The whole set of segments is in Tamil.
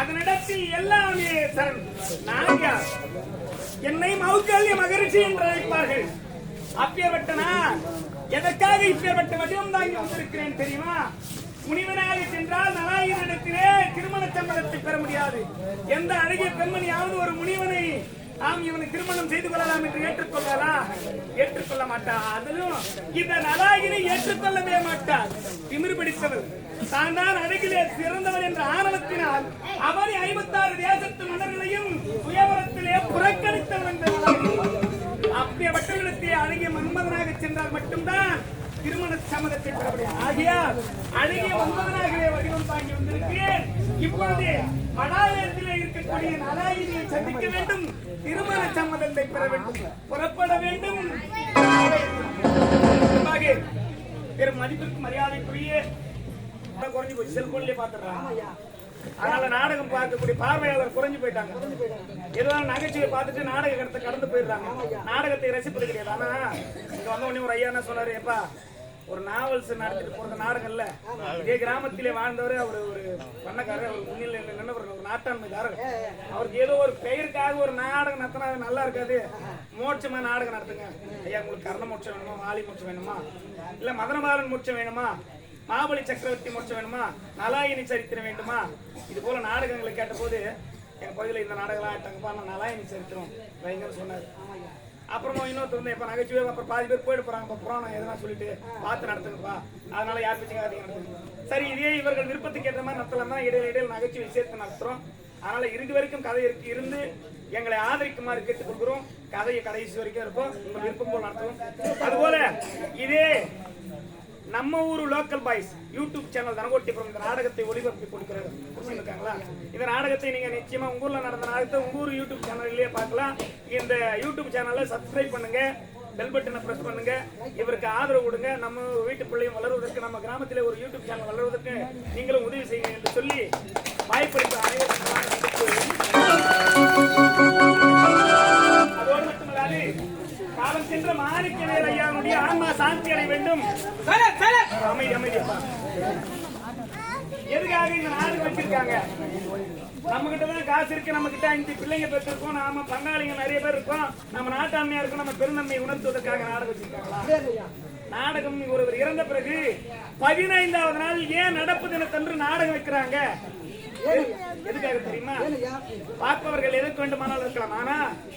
அதனிடத்தில் எல்லாமே சரண் நான் என்னை மௌக்கல்ய மகரிஷி என்று அழைப்பார்கள். அப்பேற்பட்டனா? எதற்காக இப்பேற்பட்ட வடிவம் தாங்கி வந்திருக்கிறேன் தெரியுமா? முனிவனாக சென்றால் நலாயினிடத்திலே திருமண சம்பளத்தை பெற முடியாது. எந்த அழகிய பெண்மணியாவது ஒரு முனிவனை நாம் இவனை திருமணம் செய்து கொள்ளலாம் என்று ஏற்றுக்கொள்ளலாம் ஏற்றுக்கொள்ள மாட்டா. அதிலும் இந்த நலாயினை ஏற்றுக்கொள்ளவே மாட்டார் திமிர் பிடித்தவர் தான் தான் அழகிலே சிறந்தவர் என்ற ஆணவத்தினால் அவரை ஐம்பத்தாறு தேசத்து மன்னர்களையும் சுயவரத்திலே புறக்கணித்தவர் என்ற நலாயினி. அழகிய மன்மதனாக சென்றால் மட்டும்தான் திருமண சம்மதத்தை பெற முடியும். ஆகையால் அழகிய மன்மதனாகவே வடிவம் தாங்கி வந்திருக்கிறேன். இப்பொழுது படாலயத்திலே இருக்கக்கூடிய நலாயினியை சந்திக்க வேண்டும். திருமண சம்மதத்தை பெற வேண்டும். புறப்பட வேண்டும். பெரும் மதிப்பிற்கு மரியாதைக்குரிய குறைஞ்சு போச்சு. செல்போன்லயே பாத்துறாங்க அதனால நாடகம் பார்க்கக்கூடிய பார்வையாளர் குறைஞ்சு போயிட்டாங்க. ஏதோ நகைச்சுவை பார்த்துட்டு நாடக கடத்தை கடந்து போயிடுறாங்க. நாடகத்தை ரசிப்பது கிடையாது ஆனா இங்க வந்த உடனே ஒரு ஐயா என்ன சொன்னாரு ஏப்பா ஒரு நாவல்ஸ் நடத்திட்டு போறது நாடகம் இதே கிராமத்திலே வாழ்ந்தவர் அவர் ஒரு பண்ணக்காரர் அவர் முன்னிலை நின்றவர் ஒரு நாட்டாண்மைக்காரர். அவருக்கு ஏதோ ஒரு பெயருக்காக ஒரு நாடகம் நடத்தினா அது நல்லா இருக்காது. மோட்சமா நாடகம் நடத்துங்க. ஐயா உங்களுக்கு கர்ண மோட்சம் வேணுமா? மாலி மோட்சம் வேணுமா? இல்ல மதனபாலன் மோட்சம் வேணுமா? மாபலி சக்கரவர்த்தி முடிச்ச வேணுமா? நலாயினி சரித்திரம் வேண்டுமா? இது போல நாடகங்களை கேட்டபோது என் பகுதியில் இந்த நாடகம்லாம் ஆட்டாங்கப்பா நான் நலாயினி சரித்திரம். வைங்கன்னு சொன்னார். அப்புறமா இன்னொருத்தர் வந்து இப்போ நகைச்சுவை அப்புறம் பாதி பேர் போயிட்டு போறாங்க இப்ப புராணம் எதனா சொல்லிட்டு பார்த்து நடத்துங்கப்பா. அதனால யார் பேச்சுங்க நடத்துங்க சரி இதே இவர்கள் விருப்பத்துக்கு ஏற்ற மாதிரி நடத்தலாம் தான் இடையில இடையில நகைச்சுவை சேர்த்து நடத்துறோம். அதனால இறுதி வரைக்கும் கதை இருக்கு இருந்து எங்களை ஆதரிக்குமாறு கேட்டுக்கொள்கிறோம். கதையை கடைசி வரைக்கும் இருக்கும் உங்கள் விருப்பம் போல் நடத்துவோம். அதுபோல இதே நம்ம ஊர் local boys YouTube channel Thanakottipuram இந்த நாடகத்தை ஒளிபரப்பி கொடுக்கிறது. இருக்காங்களா இந்த நாடகத்தை நீங்க நிச்சயமா உங்க ஊர்ல நடந்த நாடகத்தை உங்க ஊர் யூடியூப் சேனல்லே பார்க்கலாம். இந்த யூடியூப் சேனலை சப்ஸ்கிரைப் பண்ணுங்க. பெல் பட்டனை பிரஸ் பண்ணுங்க. இவருக்கு ஆதரவு கொடுங்க. நம்ம வீட்டு பிள்ளையும் வளருவதற்கு நம்ம கிராமத்தில் ஒரு யூடியூப் சேனல் வளருவதற்கு நீங்களும் உதவி செய்யுங்க என்று சொல்லி வாய்ப்பளித்த அனைவருக்கும் அதோடு மட்டுமல்லாது அவன் சென்ற மாணிக்க வேல் ஐயாவுடைய ஆன்மா சாந்தி அடைய வேண்டும். அமைதி அமைதி. எதுக்காக இந்த நாடகம் வச்சிருக்காங்க? நம்ம கிட்ட தான் காசு இருக்கு நம்ம கிட்ட அஞ்சு பிள்ளைங்க பெற்றிருக்கோம் நாம பங்காளிங்க நிறைய பேர் இருக்கோம். நம்ம நாட்டாண்மையா இருக்கும் நம்ம பெருந்தன்மையை உணர்த்துவதற்காக நாடகம் வச்சிருக்காங்களா? நாடகம் ஒருவர் இறந்த பிறகு பதினைந்தாவது நாள் ஏன் நடப்பு தினத்தன்று நாடகம் வைக்கிறாங்க? எதுக்காக தெரியுமா? பார்ப்பவர்கள் எதற்கு வேண்டுமானாலும் இருக்கலாம். ஆனா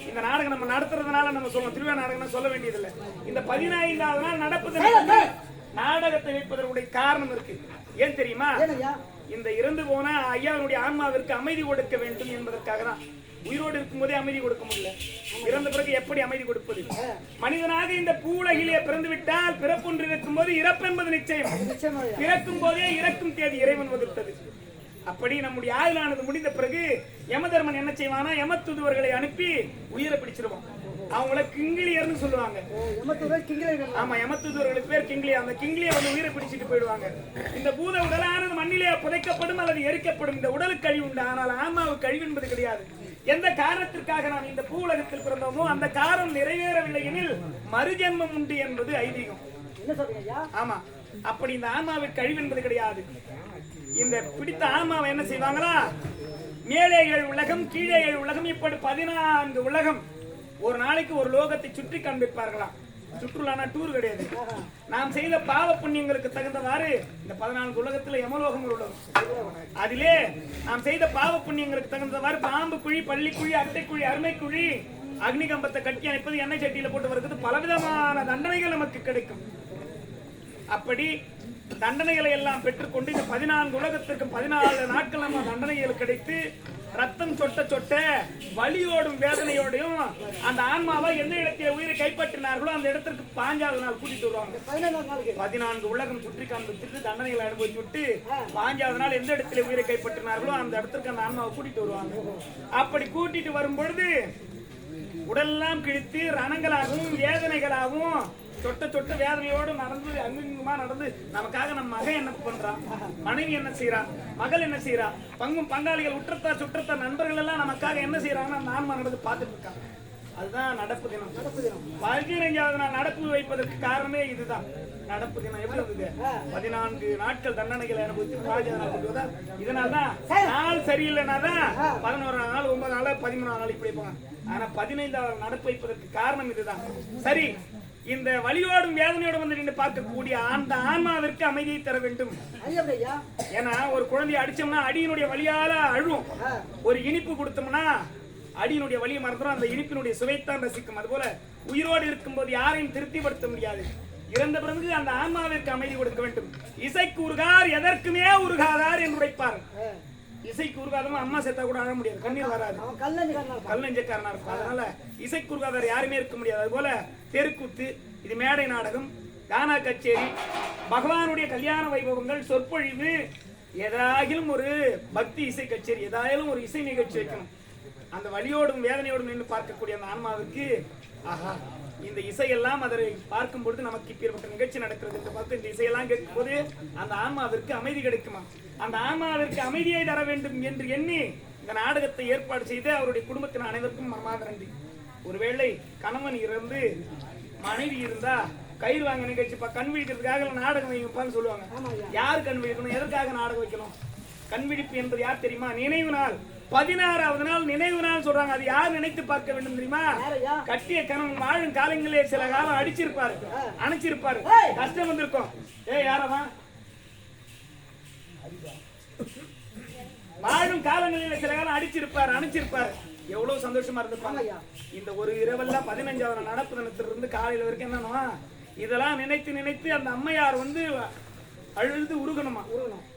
இந்த நாடகம் நம்ம நடத்துறதுனால நம்ம சொல்லணும் திருவிழா நாடகம் சொல்ல வேண்டியதில்லை. இந்த பதினைந்தாவது நாள் நடப்பு தினத்தன்று நாடகத்தை வைப்பதற்குடைய காரணம் இருக்கு. ஏன் தெரியுமா? இந்த இறந்து போன ஐயாவுடைய ஆன்மாவிற்கு அமைதி கொடுக்க வேண்டும் என்பதற்காக தான். உயிரோடு இருக்கும்போதே அமைதி கொடுக்க முடியல. இறந்த பிறகு எப்படி அமைதி கொடுப்பது? மனிதனாக இந்த பூவுலகிலே பிறந்து விட்டால் பிறப்பொன்று இருக்கும் போது இறப்பு என்பது நிச்சயம் பிறக்கும் போதே இறக்கும் தேதி இறைவன் வகுத்தது. அப்படி நம்முடைய ஆயுளானது முடிந்த பிறகு யமதர்மன் என்ன செய்வானா யமத்துதுவர்களை அனுப்பி உயிரை பிடிச்சிருவான். அவங்கள கிங்கிலியர்னு சொல்லுவாங்க. ஆமா யமத்துதூர்களுக்கு பேர் கிங்கிலி அந்த கிங்கிலியை வந்து உயிரை பிடிச்சிட்டு போயிடுவாங்க. இந்த பூத உடலானது மண்ணிலே புதைக்கப்படும் அல்லது எரிக்கப்படும். இந்த உடலுக்கு கழிவு உண்டு. ஆனால் ஆன்மாவுக்கு கழிவு என்பது கிடையாது. எந்த காரணத்திற்காக நாம் இந்த பூ உலகத்தில் பிறந்தோமோ அந்த காரணம் நிறைவேறவில்லை எனில் மறுஜென்மம் உண்டு என்பது ஐதீகம். ஆமா. அப்படி இந்த ஆன்மாவுக்கு கழிவு என்பது கிடையாது. இந்த பிடித்த ஆன்மாவை என்ன செய்வாங்களா? மேலே ஏழு உலகம் கீழே ஏழு உலகம் இப்படி பதினான்கு உலகம். ஒரு நாளைக்கு ஒரு லோகத்தை சுற்றி காண்பிப்பார்களாம். சுற்றுலானா டூர் கிடையாது. நாம் செய்த பாவ புண்ணியங்களுக்கு தகுந்தவாறு இந்த பதினான்கு உலகத்துல யமலோகங்கள் உள்ளது. அதிலே நாம் செய்த பாவ புண்ணியங்களுக்கு தகுந்தவாறு பாம்பு குழி பள்ளி குழி அட்டை குழி அருமை குழி அக்னிகம்பத்தை கட்டி அணைப்பது எண்ணெய் சட்டியில போட்டு வருகிறது பலவிதமான தண்டனைகள் நமக்கு கிடைக்கும். அப்படி தண்டனைகளை எல்லாம் பெற்றுக்கொண்டு இந்த பதினான்கு உலகத்திற்கு பதினாலு நாட்கள் நம்ம தண்டனைகள் கிடைத்து ரத்தம் சொட்ட சொட்ட வலியோடும் வேதனையோடையும் அந்த ஆன்மாவை எந்த இடத்தில் உயிரை கைப்பற்றினார்களோ அந்த இடத்திற்கு பாஞ்சாவது நாள் கூட்டிட்டு வருவாங்க. பதினான்கு உலகம் சுற்றி காண்பித்துட்டு தண்டனைகளை அனுபவிச்சு விட்டு பாஞ்சாவது நாள் எந்த இடத்துல உயிரை கைப்பற்றினார்களோ அந்த இடத்திற்கு அந்த ஆன்மாவை கூட்டிட்டு வருவாங்க. அப்படி கூட்டிட்டு வரும் பொழுது உடலெல்லாம் கிழித்து ரணங்களாகவும் வேதனைகளாகவும் சொட்ட சொட்ட வேதனையோடு நடந்து அங்குமா நடந்து நமக்காக நம்ம மகன் என்ன பண்றான்? மனைவி என்ன செய்றா? மகள் என்ன செய்றா? பங்கும் பங்காளிகள் உற்றத்தார் சுற்றத்தார் நண்பர்கள் எல்லாம் நமக்காக என்ன செய்யறாங்கன்னு அந்த ஆன்மா நடந்து பார்த்துட்டு இருக்காங்க. அதுதான் நடப்பு தினம். நடப்பு தினம். பதினைஞ்சாவது நாள் நடப்பு வைப்பதற்கு காரணமே இதுதான். நடப்பு தினம் எப்படி வந்தது? பதினான்கு நாட்கள் தண்டனைகளை அனுபவித்து ராஜா கொண்டு இதனால்தான் நாள் சரியில்லைன்னா தான் பதினோராம் நாள் ஒன்பதாம் நாள் பதிமூணாம் நாள் இப்படி போங்க ஆனா பதினைந்தாவது நடப்பு வைப்பதற்கு காரணம் இதுதான். சரி இந்த வலியோடும் வேதனையோடும் வந்து நின்று பார்க்கக்கூடிய அந்த ஆன்மாவிற்கு அமைதியை தர வேண்டும். ஏன்னா ஒரு குழந்தையை அடிச்சோம்னா அடியினுடைய வலியால அழுவும். ஒரு இனிப்பு கொடுத்தோம்னா அடியினுடைய வலியை மறந்துடும் அந்த இனிப்பினுடைய சுவைத்தான் ரசிக்கும். அதுபோல உயிரோடு இருக்கும்போது யாரையும் திருப்திப்படுத்த முடியாது. இறந்த பிறகு அந்த ஆன்மாவிற்கு அமைதி கொடுக்க வேண்டும். இசைக்கு உருகார் எதற்குமே உருகாதார் என்று உரைப்பார். இசைக்கு உருகாதவன் அம்மா செத்தா கூட அழ முடியாது. கண்ணீர் வராது. கல்லஞ்சக்காரனா இருக்கும் அதனால இசை குறுகாதர் யாருமே இருக்க முடியாது. அதுபோல தெருக்கூத்து இது மேடை நாடகம் கானா கச்சேரி பகவானுடைய கல்யாண வைபவங்கள் சொற்பொழிவு ஏதாகிலும் ஒரு பக்தி இசை கச்சேரி ஏதாயிலும் ஒரு இசை நிகழ்ச்சி வைக்கணும். அந்த வலியோடும் வேதனையோடும் நின்று பார்க்கக்கூடிய அந்த ஆன்மாவுக்கு ஆஹா இந்த இசையெல்லாம் அதை பார்க்கும் பொழுது நமக்கு இப்பேற்பட்ட நிகழ்ச்சி நடக்கிறது என்று பார்த்து இந்த இசையெல்லாம் கேட்கும் போது அந்த ஆன்மாவிற்கு அமைதி கிடைக்குமா? அந்த ஆன்மாவிற்கு அமைதியை தர வேண்டும் என்று எண்ணி இந்த நாடகத்தை ஏற்பாடு செய்து அவருடைய குடும்பத்தின் அனைவருக்கும் மனமார்ந்த நன்றி. ஒருவேளை கணவன் இறந்து மனைவி இருந்தா கயிறு வாங்க நிகழ்ச்சி இப்ப கண் விழிக்கிறதுக்காக நாடகம் வைப்பான்னு சொல்லுவாங்க. யார் கண் விழிக்கணும்? எதற்காக நாடகம் வைக்கணும்? கண் விழிப்பு என்பது யார் தெரியுமா? நினைவு நாள். பதினாறாவது நாள் நினைவு நாள் சொல்றாங்க. அது யார் நினைத்து பார்க்க வேண்டும் தெரியுமா? கட்டிய கணவன் வாழும் காலங்களே சில காலம் அடிச்சிருப்பாரு. அணைச்சிருப்பாரு. கஷ்டம் வந்திருக்கும். ஏ யாரவா? வாழும் காலங்களில் சில காலம் அடிச்சிருப்பாரு அணைச்சிருப்பாரு. எவ்வளவு சந்தோஷமா இருந்திருப்பாங்க. இந்த ஒரு இரவெல்லாம் பதினஞ்சாவது நடப்பு தினத்துல இருந்து காலையில வரைக்கும் என்னன்னா இதெல்லாம் நினைத்து நினைத்து அந்த அம்மையார் வந்து அழுது உருகணுமா?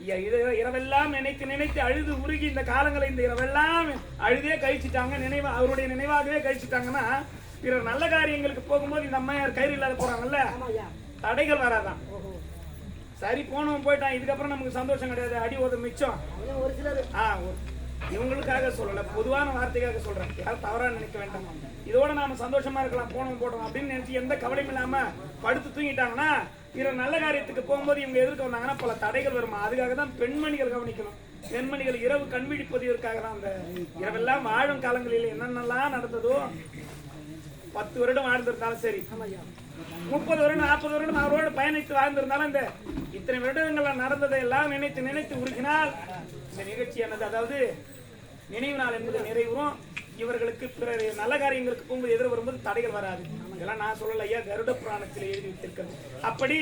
இது இரவெல்லாம் நினைத்து நினைத்து அழுது உருகி இந்த காலங்களை இந்த இரவெல்லாம் அழுதே கழிச்சிட்டாங்க. நினைவு அவருடைய நினைவாகவே கழிச்சிட்டாங்கன்னா பிறர் நல்ல காரியங்களுக்கு போகும்போது இந்த அம்மையார் கயிறு இல்லாத போறாங்கல்ல? தடைகள் வராதான். சரி போனவன் போயிட்டான். இதுக்கப்புறம் நமக்கு சந்தோஷம் கிடையாது. அடி ஒரு மிச்சம் ஆ, ஒரு- இவங்களுக்காக சொல்லல. பொதுவான வார்த்தைக்காக சொல்றேன். யாரும் தவறா நினைக்க வேண்டாம். இதோட நாம சந்தோஷமா இருக்கலாம். போனோம் போட்டோம் அப்படின்னு நினைச்சு எந்த கவலையும் இல்லாம படுத்து தூங்கிட்டாங்கன்னா பிற நல்ல காரியத்துக்கு போகும்போது இவங்க எதிர்க்க வந்தாங்கன்னா பல தடைகள் வருமா? அதுக்காக தான் பெண்மணிகள் கவனிக்கணும். பெண்மணிகள் இரவு கண் விழிப்பதற்காக தான் அந்த இரவெல்லாம் வாழும் காலங்களில் என்னென்னலாம் நடந்ததோ பத்து வருடம் வாழ்ந்திருந்தாலும் சரி முப்பது வருடம் நாற்பது வருடம் அவரோடு பயணித்து வாழ்ந்திருந்தாலும் இந்த இத்தனை வருடங்கள்ல நடந்ததை எல்லாம் நினைத்து நினைத்து உருகினால் இந்த நிகழ்ச்சியானது அதாவது நினைவு நாள் என்பது நிறைவுறும். இவர்களுக்கு பிற நல்ல காரியங்களுக்கு போகும்போது எதிர் வரும்போது தடைகள் வராது. இதெல்லாம் நான் சொல்லல ஐயா கருட புராணத்தில் எழுதி வைத்திருக்கிறது. அப்படி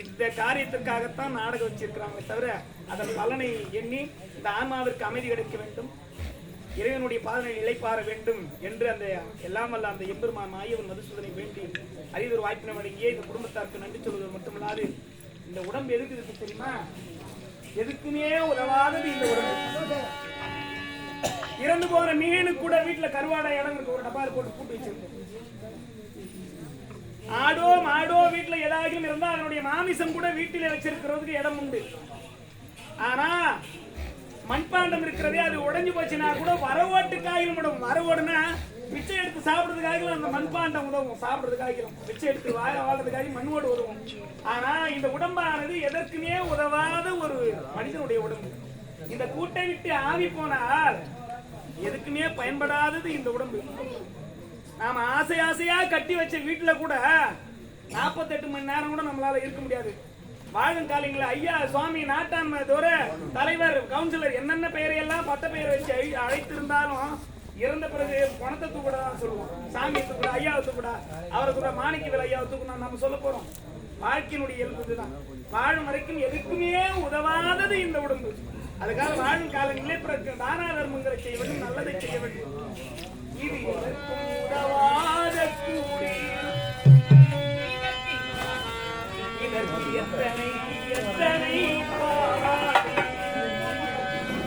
இந்த காரியத்திற்காகத்தான் நாடகம் வச்சிருக்கிறாங்க தவிர அதன் பலனை எண்ணி இந்த ஆன்மாவிற்கு அமைதி கிடைக்க வேண்டும் இறைவனுடைய பாதனை நிலைப்பார வேண்டும் என்று அந்த எல்லாம் வல்ல அந்த எம்பெருமான் மாயவன் மதுசூதனை வேண்டி அறிவுறு வாய்ப்பினை வழங்கிய இந்த குடும்பத்தாருக்கு நன்றி சொல்வது மட்டுமல்லாது இந்த உடம்பு எதுக்கு இருக்கு தெரியுமா? எதுக்குமே உதவாதது இந்த உடம்பு. இறந்து போற மீனு கூட வீட்டுல கருவாடை இடம் இருக்கு ஒரு டப்பா போட்டு கூட்டு வச்சிருக்கேன் வீட்டுல ஏதாகிலும் இருந்தா அதனுடைய மாமிசம் கூட வீட்டில் வச்சிருக்கிறதுக்கு இடம் உண்டு. ஆனா மண்பாண்டம் இருக்கிறதே அது உடஞ்சு போச்சுன்னா கூட வரவோட்டுக்காக விடும். வரவோடுனா பிச்சை எடுத்து சாப்பிட்றதுக்காக அந்த மண்பாண்டம் உதவும். சாப்பிடுறதுக்காக பிச்சை எடுத்து வாழ வாழ்றதுக்காக மண்ணோடு உதவும். ஆனா இந்த உடம்பானது எதற்குமே உதவாத ஒரு மனிதனுடைய உடம்பு. இந்த கூட்டை விட்டு ஆவி போனால் எதுக்குமே பயன்படாதது இந்த உடம்பு. நாம ஆசை ஆசையா கட்டி வச்ச வீட்டுல கூட 48 மணி நேரம் கூட நம்மளால இருக்க முடியாது. வாழும் காலங்கள ஐயா சுவாமி நாட்டான் தோற தலைவர் கவுன்சிலர் என்னென்ன பெயரை எல்லாம் பட்ட பெயர் வச்சு அழைத்திருந்தாலும் இறந்த பிறகு பணத்தை தூக்கூட தான் சொல்லுவோம். சாமி தூக்கூட ஐயாவை தூக்கூடா அவரை கூட மாணிக்கவில் ஐயாவை தூக்கணும் நம்ம சொல்ல போறோம். வாழ்க்கையினுடைய இயல்பு இதுதான். வாழும் வரைக்கும் எதுக்குமே உதவாதது இந்த உடம்பு. அதுக்காக வாழும் காலங்களே பிறகு தானா தர்மங்களை செய்ய வேண்டும் நல்லதை செய்ய வேண்டும். இது எதற்கும் உதவாத கூடிய இதற்கு எத்தனை எத்தனை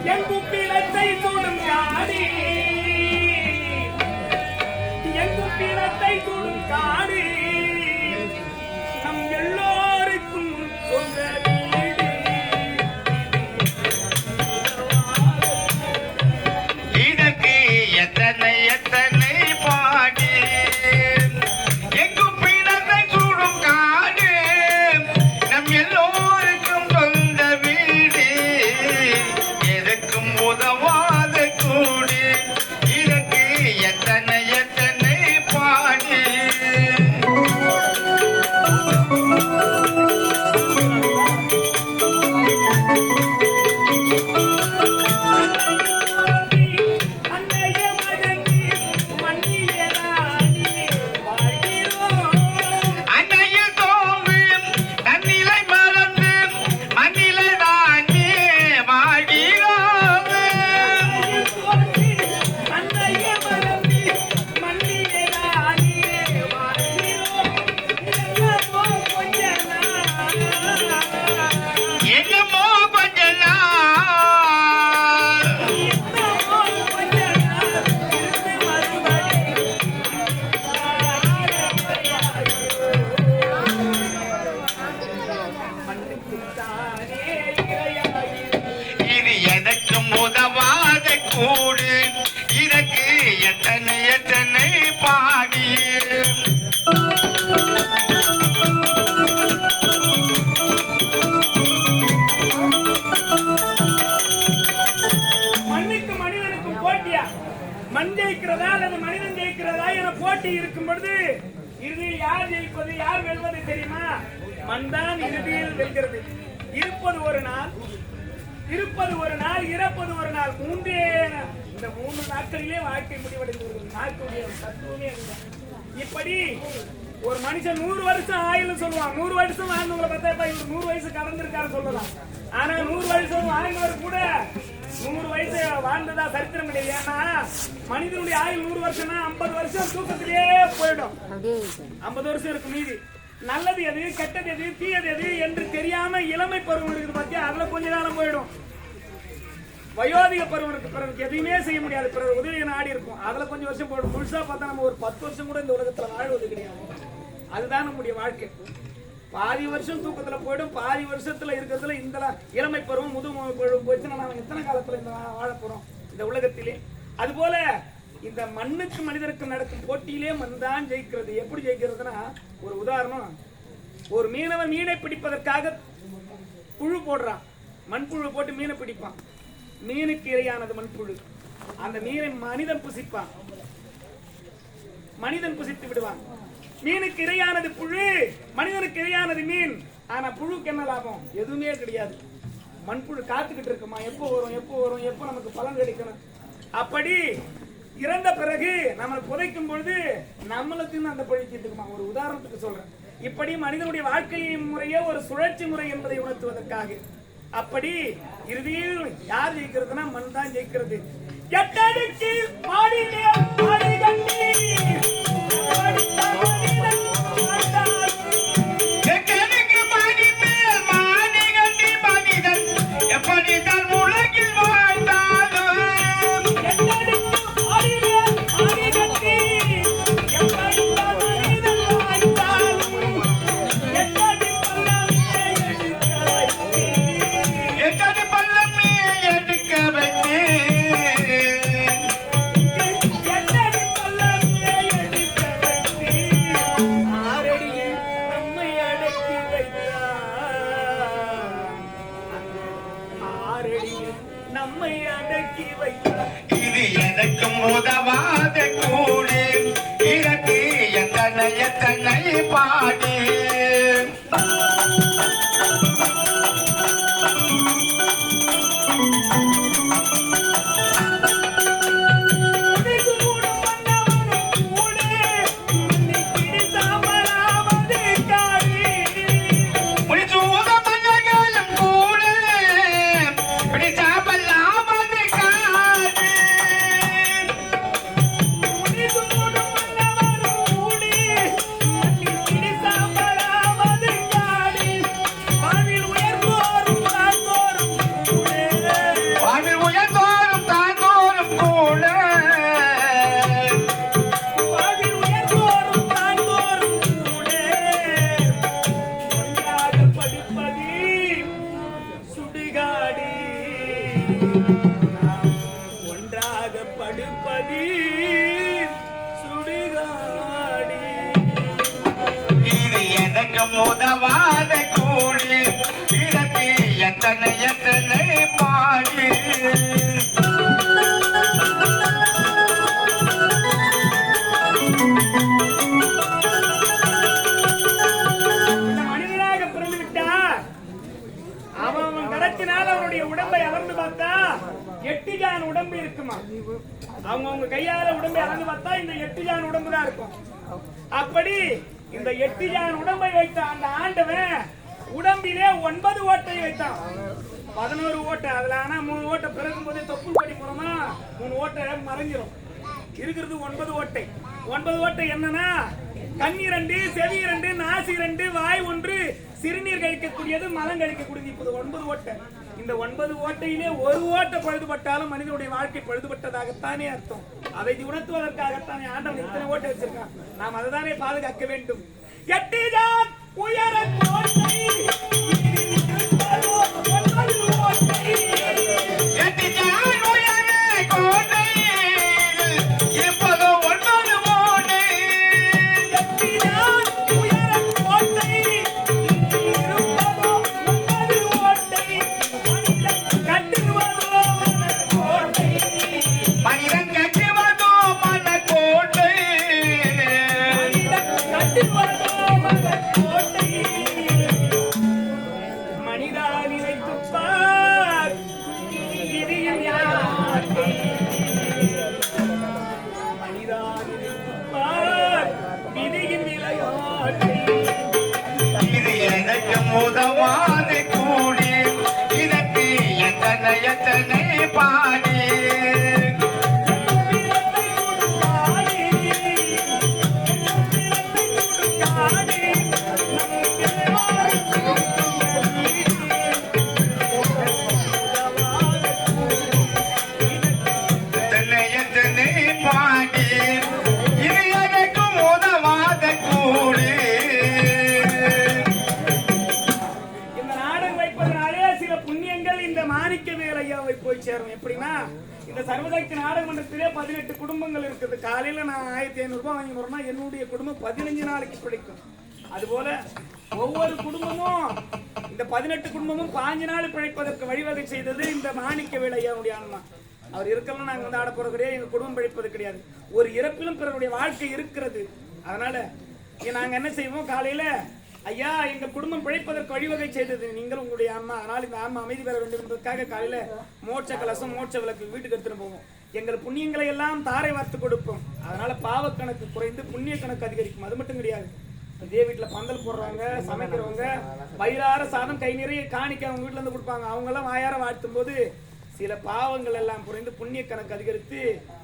எங்கும் பிளத்தை காடி. எத்தனை எத்தனை பாடி மண்ணுக்கு மனிதனுக்கும் போட்டியா? மண் ஜெயிக்கிறதா அல்லது மனிதன் ஜெயிக்கிறதா என போட்டி இருக்கும் பொழுது இறுதியில் யார் ஜெயிப்பது யார் வெல்வது தெரியுமா? மண் தான் இறுதியில் வெல்கிறது. இருப்பது ஒரு நாள் இருப்பது ஒரு நாள் இறப்பது ஒரு நாள். மூன்றே இந்த மூணு நாட்களிலே வாழ்க்கை முடிவடைந்தவர்கள் வருகிறது நாட்களுடைய தத்துவமே இப்படி ஒரு மனுஷன் நூறு வருஷம் ஆயுள்னு சொல்லுவான். நூறு வருஷம் வாழ்ந்தவங்களை பார்த்தா இப்ப இவர் நூறு வயசு கடந்திருக்காரு சொல்லலாம். ஆனா நூறு வருஷம் வாழ்ந்தவர் கூட நூறு வயசு வாழ்ந்ததா சரித்திரம் கிடையாது ஏன்னா மனிதனுடைய ஆயுள் நூறு வருஷம்னா ஐம்பது வருஷம் தூக்கத்திலேயே போயிடும். ஐம்பது வருஷம் இருக்கு மீதி. நல்லது எது கெட்டது எது தீயது எது என்று தெரியாம இளமை பருவம் இருக்குது பார்த்தியா அதுல கொஞ்ச நேரம் போயிடும். வயோதிக பருவனுக்கு பிறகு எதுவுமே செய்ய முடியாது. பிறகு உதவி நாடி இருக்கும். அதுல கொஞ்சம் வருஷம் போடும் முழுசா பார்த்தா நம்ம ஒரு பத்து வருஷம் கூட இந்த உலகத்துல வாழ்வது கிடையாது. அதுதான் நம்முடைய வாழ்க்கை. பாதி வருஷம் தூக்கத்துல போயிடும். பாதி வருஷத்துல இருக்கிறதுல இந்த இளமை பருவம் முதுமை பருவம் போச்சுன்னா நாம எத்தனை காலத்துல இந்த வாழ போறோம்? இந்த உலகத்திலே. அதுபோல இந்த மண்ணுக்கு மனிதருக்கு நடக்கும் போட்டியிலே மண் தான் ஜெயிக்கிறது. எப்படி ஜெயிக்கிறதுனா ஒரு உதாரணம். ஒரு மீனவன் மீனை பிடிப்பதற்காக புழு போடுறான். மண்புழு போட்டு மீனை பிடிப்பான். மீனுக்கு இரையானது மண்புழு. அந்த மீனை மனிதன் புசிப்பான். மனிதன் புசித்து விடுவான். மீனுக்கு இரையானது புழு மனிதனுக்கு இரையானது மீன். ஆனா புழுக்கு என்ன லாபம்? எதுவுமே கிடையாது. மண்புழு காத்துக்கிட்டு இருக்குமா? எப்போ வரும் எப்போ வரும் எப்போ நமக்கு பலன் கிடைக்கணும்? அப்படி இறந்த பிறகு நம்மளை புதைக்கும் பொழுது நம்மளுக்கு அந்த பழிச்சிட்டு இருக்குமா ஒரு உதாரணத்துக்கு சொல்றேன். இப்படி மனிதனுடைய வாழ்க்கை முறையே ஒரு சுழற்சி முறை என்பதை உணர்த்துவதற்காக. அப்படி இறுதியில் யார் ஜெயிக்கிறதுனா மண் தான் ஜெயிக்கிறது. எட்டடிக்கு மாடிலே மாடி கட்டி இது எனக்கும் உதவா? அவங்க அவங்க கையால உடம்பை அளந்து பார்த்தா இந்த எட்டு ஜான் உடம்பு தான் இருக்கும். அப்படி இந்த எட்டு ஜான் உடம்பை வைத்த அந்த ஆண்டவன் உடம்பிலே ஒன்பது ஓட்டை வைத்தான். பதினோரு ஓட்டை. அதுல ஆனா மூணு ஓட்டை பிறக்கும் போதே தொப்புள் படி மூலமா மூணு ஓட்டை மறைஞ்சிரும். இருக்கிறது ஒன்பது ஓட்டை. ஒன்பது ஓட்டை என்னன்னா கண் இரண்டு செவி இரண்டு நாசி இரண்டு வாய் ஒன்று சிறுநீர் கழிக்கக்கூடியது மலம் கழிக்கக்கூடியது. இப்போது ஒன்பது ஓட்டை. இந்த ஒன்பது ஓட்டையிலே ஒரு ஓட்டை பழுதுபட்டாலும் மனிதனுடைய வாழ்க்கை பழுதுபட்டதாகத்தானே அர்த்தம். அதை உணர்த்துவதற்காகத்தானே ஆண்டவன் இத்தனை ஓட்டை வச்சிருக்கான் நாம் அதை தானே பாதுகாக்க வேண்டும். எட்டிதான் உயர கோட்டை ஒன்பது ஓட்டை. இந்த சர்வதேச நாடக மன்றத்திலே பதினெட்டு குடும்பங்கள் இருக்குது. காலையில நான் ஆயிரத்தி ஐநூறு ரூபாய் வாங்கி வரேன்னா என்னுடைய குடும்பம் பதினஞ்சு நாளைக்கு பிடிக்கும் அதுபோல ஒவ்வொரு குடும்பமும் இந்த பதினெட்டு குடும்பமும் பாஞ்சு நாள் பிழைப்பதற்கு வழிவகை செய்தது இந்த மாணிக்க வேலையாவுடைய ஆன்மா அவர் இருக்கலாம் நாங்கள் வந்து ஆட போறது கிடையாது எங்க குடும்பம் பிழைப்பது கிடையாது. ஒரு இறப்பிலும் பிறருடைய வாழ்க்கை இருக்கிறது. அதனால நாங்கள் நாங்க என்ன செய்வோம்? காலையில ஐயா எங்க குடும்பம் பிழைப்பதற்கு வழிவகை செய்தது நீங்கள் உங்களுடைய அம்மா. அதனால் இந்த அம்மா அமைதி பெற வேண்டும் என்பதற்காக காலையில மோட்ச கலசம் மோட்ச விளக்கு வீட்டுக்கு எடுத்துட்டு போவோம். எங்கள் புண்ணியங்களை எல்லாம் தாரை வார்த்து கொடுப்போம். அதனால பாவ கணக்கு குறைந்து புண்ணிய கணக்கு அதிகரிக்கும். அது மட்டும் கிடையாது. இதே வீட்டுல பந்தல் போடுறவங்க சமைக்கிறவங்க வயிறார சாதம் கை நிறைய காணிக்க அவங்க வீட்டுல இருந்து கொடுப்பாங்க. அவங்க எல்லாம் வாயார வாழ்த்தும் போது சில பாவங்கள் எல்லாம் குறைந்து புண்ணிய கணக்கு அதிகரித்து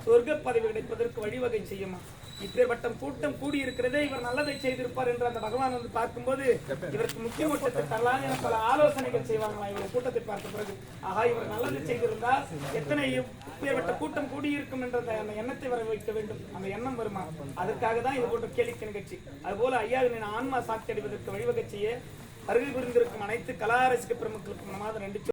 சொர்க்க பதவி கிடைப்பதற்கு வழிவகை செய்யுமா? இப்பேற்பட்ட கூட்டம் கூடி இருக்கிறதே இவர் நல்லதை செய்திருப்பார் என்று அந்த பகவான் வந்து பார்க்கும்போது இவருக்கு முக்கிய தரலாம் என பல ஆலோசனைகள் செய்வாங்களாம் இவர் கூட்டத்தை பார்த்த பிறகு. ஆகா இவர் நல்லது செய்திருந்தால் எத்தனை இப்பேற்பட்ட கூட்டம் கூடியிருக்கும் என்ற அந்த- எண்ணத்தை வர வைக்க வேண்டும். அந்த எண்ணம் வருமா? அதற்காக தான் இது போன்ற கேளிக்கை நிகழ்ச்சி. அதுபோல ஐயாவின் ஆன்மா சாட்சி அடைவதற்கு வழிவகை செய்ய அருகில் புரிந்திருக்கும் அனைத்து கலா ரசிக பெருமக்களுக்கும் நமாத நன்றி.